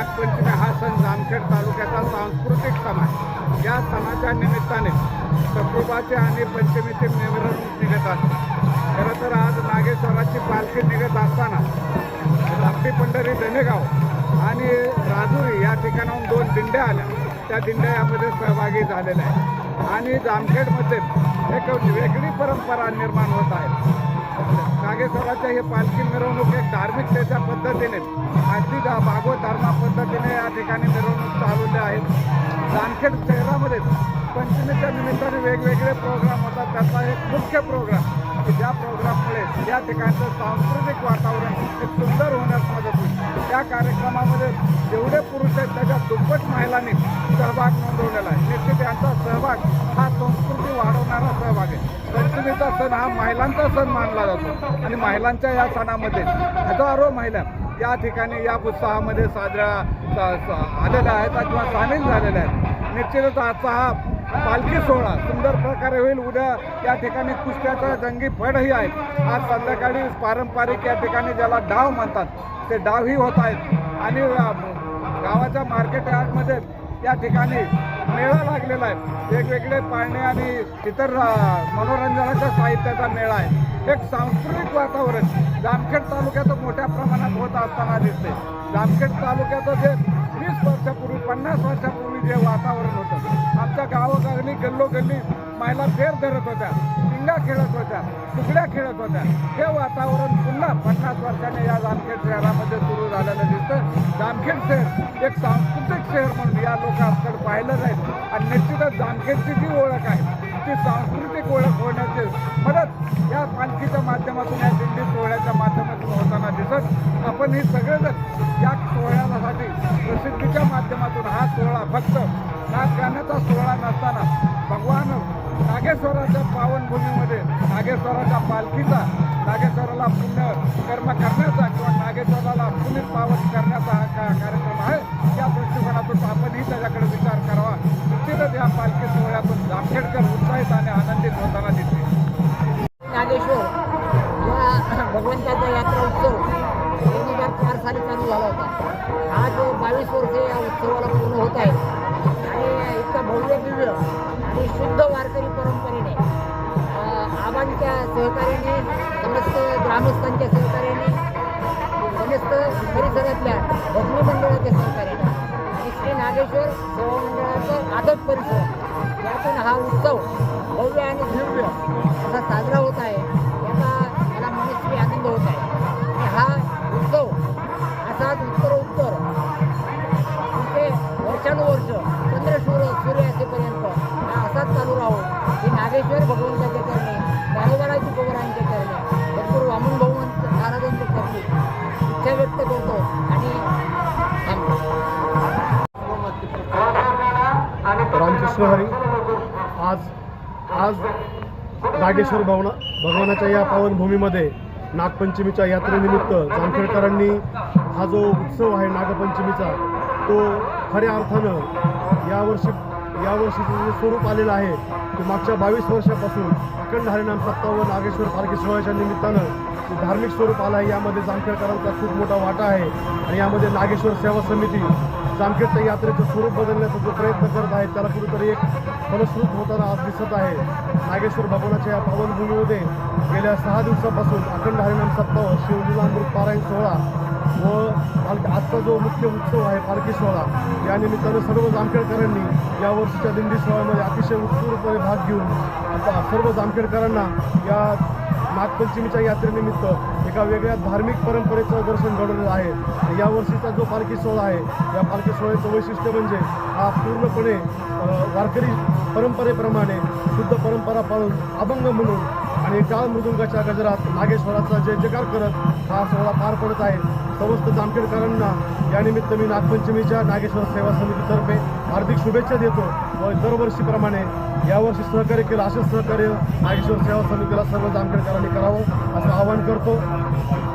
नागपंचमी हा सण जामखेड तालुक्याचा सांस्कृतिक सण आहे. या सणाच्या निमित्ताने सप्रोबाचे आणि पंचमीचे मिरवणूक निघत असते खरं तर आज नागेश्वराची पालखी निघत असताना धाकटी पंढरी धनेगाव आणि राजुरी या ठिकाणाहून दोन दिंड्या आल्या. त्या दिंड्या यामध्ये सहभागी झालेल्या आहेत. आणि जामखेडमध्ये एक वेगळी परंपरा निर्माण होत आहे. नागेश्वराच्या ही पालखी मिरवणूक एक धार्मिकतेच्या पद्धतीने अगदी भागवत धर्मा पद्धतीने या ठिकाणी मिरवणूक चालवले आहेत जामखेड शहरामध्ये पंचमीच्या निमित्ताने वेगवेगळे प्रोग्राम होतात. त्याचा एक मुख्य प्रोग्राम ज्या प्रोग्राममुळे या ठिकाणचं सांस्कृतिक वातावरण एक सुंदर होण्यास मदत होईल. त्या कार्यक्रमामध्ये जेवढे पुरुष आहेत त्याच्या दुप्पट महिलांनी सहभाग नोंदवलेला आहे. निश्चित सहभाग हा संस्कृती वाढवणारा सहभाग आहे. पंचमीचा सण हा महिलांचा सण मानला जातो. आणि महिलांच्या या सणामध्ये हजारो महिला या ठिकाणी या उत्साहामध्ये साजऱ्या स- स- आलेल्या आहेत किंवा सामील झालेल्या आहेत. निश्चितच आजचा हा पालखी सोहळा सुंदर प्रकारे होईल. उद्या या ठिकाणी कुस्त्याचा जंगी फडही आहे आज संध्याकाळी पारंपरिक या ठिकाणी ज्याला डाव म्हणतात ते डावही होत आहेत. आणि गावाच्या मार्केट यार्डमध्ये या ठिकाणी मेळा लागलेला आहे. वेगवेगळे पाळणे आणि इतर मनोरंजनाच्या साहित्याचा मेळा आहे. एक सांस्कृतिक वातावरण. जामखेड तालुक्यात मोठ्या प्रमाणात होत असताना दिसते जामखेड तालुक्याचं जे वीस वर्षापूर्वी पन्नास वर्षापूर्वी जे वातावरण होतं आमच्या गावोगावी गल्लोगल्ली महिला फेर धरत होत्या पिंगा खेळत होत्या तुकड्या खेळत होत्या. हे वातावरण पुन्हा पन्नास वर्षाने या जामखेड शहरामध्ये सुरू झालेलं दिसतं जामखेड शहर एक सांस्कृतिक शहर म्हणून या लोकांकडे पाहिलं जाईल आणि निश्चितच जामखेडची जी ओळख आहे ती सांस्कृतिक ओळख होण्याची मदत या पालखीच्या माध्यमातून या दिंडी सोहळ्याच्या माध्यमातून होताना दिसत आपण हे सगळेजण या सोहळ्यासाठी प्रसिद्धीच्या माध्यमातून हा सोहळा फक्त नाच गाण्याचा सोहळा नसताना भगवान नागेश्वराच्या पावनभूमीमध्ये नागेश्वराच्या पालखीचा नागेश्वराला पुण्य कर्म करण्याचा किंवा नागेश्वराला पुण्य पावन करण्याचा हा का कार्यक्रम दृष्टिकोनातून त्याच्याकडे विचार करावा. निश्चितच या पालखी सोहळ्यातून जामखेडकर उत्साहित आणि आनंदित होताना दिसते नागेश्वर या भगवंताचा यात्रा उत्सव दोन हजार चार साली चालू झाला होता. आज बावीस वर्ष या उत्सवाला पूर्ण होत आहे. आणि इतका भव्य दिव्य आणि शुद्ध वारकरी परंपरेने अं, आबांच्या सहकार्याने समस्त ग्रामस्थांच्या सहकार्याने समस्त परिसरातल्या भजनी मंडळाच्या सहकार्याने. नागेश्वर सेवा मंडळाचं आदत परिसर. यातून हा उत्सव भव्य आणि दिव्य असा साजरा होत आहे. हरी आज आज नागेश्वर भवना भगवानाच्या या पावनभूमीमध्ये नागपंचमीच्या यात्रेनिमित्त जामखेडकरांनी हा जो उत्सव आहे नागपंचमीचा तो खऱ्या अर्थानं यावर्षी यावर्षीचं जे स्वरूप आलेलं आहे ते मागच्या बावीस वर्षापासून अखंड हरिनाम सत्ता नागेश्वर पालखी सोहळ्याच्या निमित्तानं धार्मिक स्वरूप आलं आहे यामध्ये जामखेडकरांचा खूप मोठा वाटा आहे. आणि यामध्ये नागेश्वर सेवा समिती जामखेडच्या यात्रेचं स्वरूप बदलण्याचा जो प्रयत्न करत आहे त्याला कुठेतरी एक फलश्रुत होताना आज दिसत आहे. नागेश्वर भगवानाच्या या पावनभूमीमध्ये गेल्या सहा दिवसापासून अखंड हरिणाम सप्ताह शिवलीलामृत पारायण सोहळा व पाल आजचा जो मुख्य उत्सव आहे पालखी सोहळा या निमित्तानं सर्व जामखेडकरांनी या वर्षीच्या दिंडी सोहळ्यामध्ये अतिशय उत्स्फूर्तपणे भाग घेऊन आता सर्व जामखेडकरांना या नागपंचमीच्या यात्रेनिमित्त एका वेगळ्या धार्मिक परंपरेचं दर्शन घडवलेलं आहे. या वर्षीचा जो पालखी सोहळा आहे या पालखी सोहळ्याचं वैशिष्ट्य म्हणजे हा पूर्णपणे वारकरी परंपरेप्रमाणे शुद्ध परंपरा पाळून अभंग म्हणून आणि टाळ मृदुंगाच्या गजरात नागेश्वराचा जय जयकार करत हा सोहळा पार पडत आहे. समस्त जामखेडकरांना यानिमित्त मी नागपंचमीच्या नागेश्वर सेवा समितीतर्फे हार्दिक शुभेच्छा देतो व दरवर्षीप्रमाणे यावर्षी सहकार्य केलं असेच सहकार्य नागेश्वर सेवा समितीला सर्व जामखेडकरांनी करावं असं आवाहन करतो.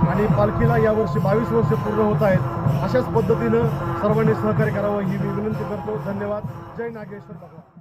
आणि पालखीला यावर्षी बावीस वर्ष पूर्ण होत आहेत. अशाच पद्धतीनं सर्वांनी सहकार्य करावं ही मी विनंती करतो. धन्यवाद. जय नागेश्वर भगवान.